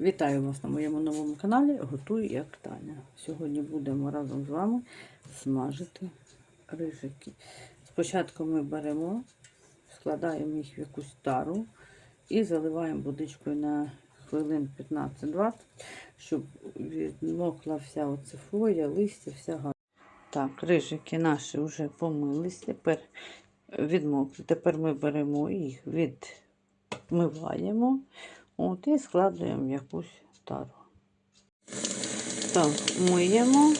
Вітаю вас на моєму новому каналі Готую як Таня. Сьогодні будемо разом з вами смажити рижики. Спочатку ми беремо, складаємо їх в якусь тару і заливаємо водичкою на хвилин 15-20, щоб відмокла вся оця хвоя, листя, вся гарна. Так, рижики наші вже помились, тепер відмокли. Тепер ми беремо їх, відмиваємо. От, і складуємо якусь тару. Так, миємо.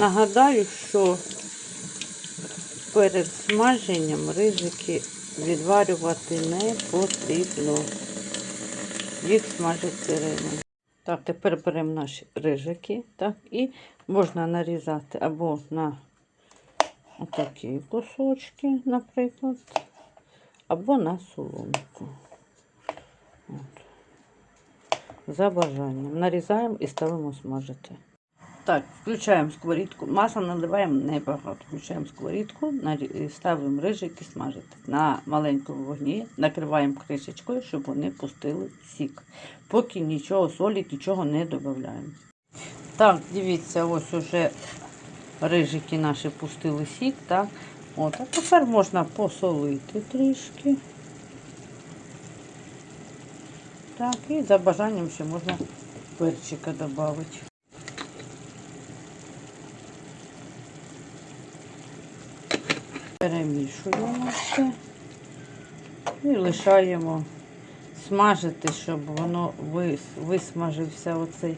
Нагадаю, що перед смаженням ризики відварювати не потрібно. Їх смажать сирими. Так, тепер беремо наші рижики, так, і можна нарізати або на отакі кусочки, наприклад, або на соломку. От за бажанням. Нарізаємо і ставимо смажити. Так, включаємо сковорідку. Масло наливаємо небагато. Включаємо сковорідку, ставимо рижики смажити. На маленькому вогні накриваємо кришечкою, щоб вони пустили сік. Поки нічого солі, нічого не додаємо. Так, дивіться, ось уже рижики наші пустили сік. Так. От, а тепер можна посолити трішки. Так, і за бажанням ще можна перчика додати. Перемішуємо все і лишаємо смажити, щоб воно висмажився оцей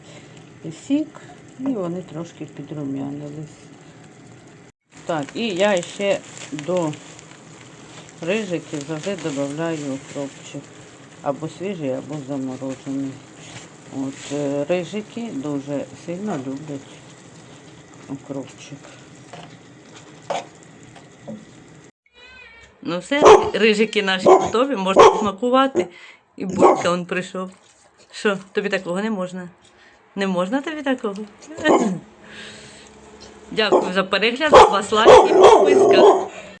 сік, і вони трошки підрумянились. Так, і я ще до рижиків завжди додаю укропчик або свіжий, або заморожений. От е, рижики дуже сильно люблять укропчик. Ну все, рижики наші готові, можна смакувати. І Борька он прийшов. Що, тобі такого не можна? Не можна тобі такого? Дякую за перегляд, вас лайк і підписка.